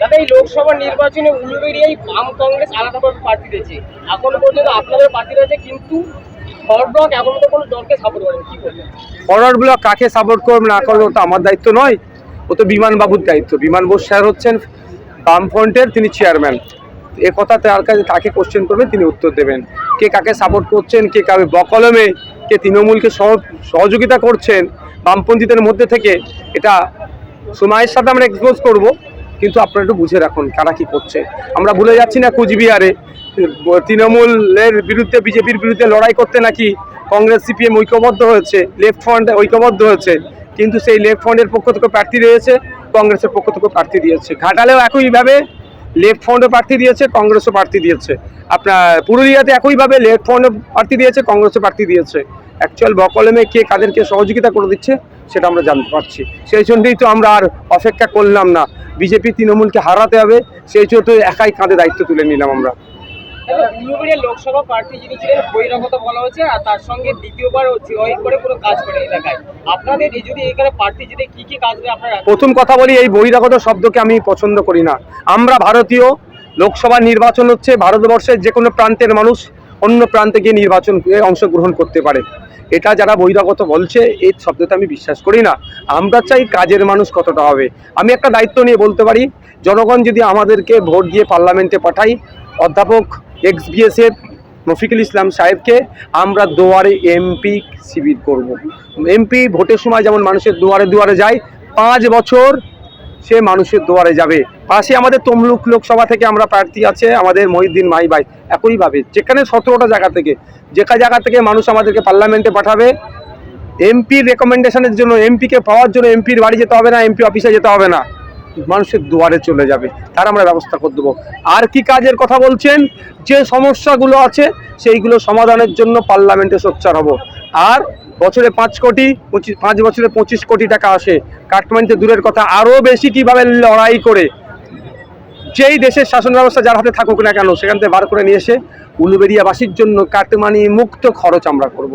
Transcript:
দাদা, এই লোকসভা নির্বাচনে উলুবেরিয়ায় বাম কংগ্রেস আলাদাভাবে প্রার্থী দিয়েছে এখন পর্যন্ত আপনাদের প্রার্থী রয়েছে, কিন্তু ফরওয়ার্ড ব্লক কাকে সাপোর্ট করবে না করবে, ওটা আমার দায়িত্ব নয়। ও তো বিমান বাবুর দায়িত্ব। বিমান বোস স্যার হচ্ছেন বামফ্রন্টের, তিনি চেয়ারম্যান এ কথা তার কাছে তাকে কোশ্চেন করবেন তিনি উত্তর দেবেন। কে কাকে সাপোর্ট করছেন, কে কাকে বকলমে, কে তৃণমূলকে সহ- সহযোগিতা করছেন বামপন্থীদের মধ্যে থেকে, এটা সময়ের সাথে আমরা এক্সপোজ করব। কিন্তু আপনারা একটু বুঝে রাখুন কারা কি করছে। আমরা ভুলে যাচ্ছি না কুচবিহারে। তৃণমূলের বিরুদ্ধে, বিজেপির বিরুদ্ধে লড়াই করতে নাকি কংগ্রেস, সিপিএম ঐক্যবদ্ধ হয়েছে, লেফট ফ্রন্ট ঐক্যবদ্ধ হয়েছে। কিন্তু সেই লেফট ফ্রন্টের পক্ষ থেকে প্রার্থী রয়েছে কংগ্রেসের পক্ষ থেকে প্রার্থী দিয়েছে। ঘাটালেও একইভাবে লেফট ফ্রন্টও প্রার্থী দিয়েছে, কংগ্রেসও প্রার্থী দিয়েছে। আপনার পুরুলিয়াতে একইভাবে লেফট ফ্রন্টও প্রার্থী দিয়েছে, কংগ্রেসও প্রার্থী দিয়েছে। অ্যাকচুয়াল বকলমে কে কাদেরকে সহযোগিতা করে দিচ্ছে, সেটা আমরা জানতে পারছি। সেই জন্যই তো আমরা আর অপেক্ষা করলাম না। বিজেপি তৃণমূলকে হারাতে হবে সেই জন্য একাই কাঁধে দায়িত্ব তুলে নিলাম আমরা। দাদা লোকসভা প্রার্থী যিনি ছিলেন বহিরাগত বলা হয়েছে আর তার সঙ্গে দ্বিতীয়বার জয়েন করে পুরো কাজ করে এলাকায় আপনাদের এই যদি এখানে প্রার্থী যদি কি কি কাজ আপনারা প্রথম কথা বলি এই বহিরাগত শব্দকে আমি পছন্দ করি না। আমরা ভারতীয় লোকসভা নির্বাচন হচ্ছে ভারতবর্ষের যে কোনো প্রান্তের মানুষ অন্য প্রান্তে গিয়ে নির্বাচন অংশগ্রহণ করতে পারে। এটা যারা বহিরাগত বলছে এই শব্দটা আমি বিশ্বাস করি না। আমরা চাই কাজের মানুষ কতটা হবে। আমি একটা দায়িত্ব নিয়ে বলতে পারি, জনগণ যদি আমাদেরকে ভোট দিয়ে পার্লামেন্টে পাঠাই, অধ্যাপক এক্স বিএসএফ মফিকুল ইসলাম সাহেবকে আমরা দুয়ারে এমপি শিবির করব। এমপি ভোটের সময় যেমন মানুষের দুয়ারে দুয়ারে যায়, পাঁচ বছর সে মানুষের দুয়ারে যাবে। পাশে আমাদের তমলুক লোকসভা থেকে আমরা প্রার্থী আছে আমাদের মহিউদ্দিন মাই ভাই। একইভাবে যেখানে সতেরোটা জায়গা থেকে, যেখানে জায়গা থেকে মানুষ আমাদেরকে পার্লামেন্টে পাঠাবে। এমপির রেকমেন্ডেশনের জন্য এমপিকে পাওয়ার জন্য এমপির বাড়ি যেতে হবে না এমপি অফিসে যেতে হবে না। মানুষের দুয়ারে চলে যাবে। তার আমরা ব্যবস্থা করে দেবো। আর কি কাজের কথা বলছেন? যে সমস্যাগুলো আছে, সেইগুলো সমাধানের জন্য পার্লামেন্টে সোচ্চার হব। আর বছরে পাঁচ কোটি, পঁচিশ পাঁচ বছরে পঁচিশ কোটি টাকা আসে। কাটমানিতে দূরের কথা, আরও বেশি কীভাবে লড়াই করে? যেই দেশের শাসন ব্যবস্থা যার হাতে থাকুক না কেন, সেখান থেকে বার করে নিয়ে এসে উলুবেরিয়াবাসীর জন্য কাটমানি মুক্ত খরচ আমরা করব।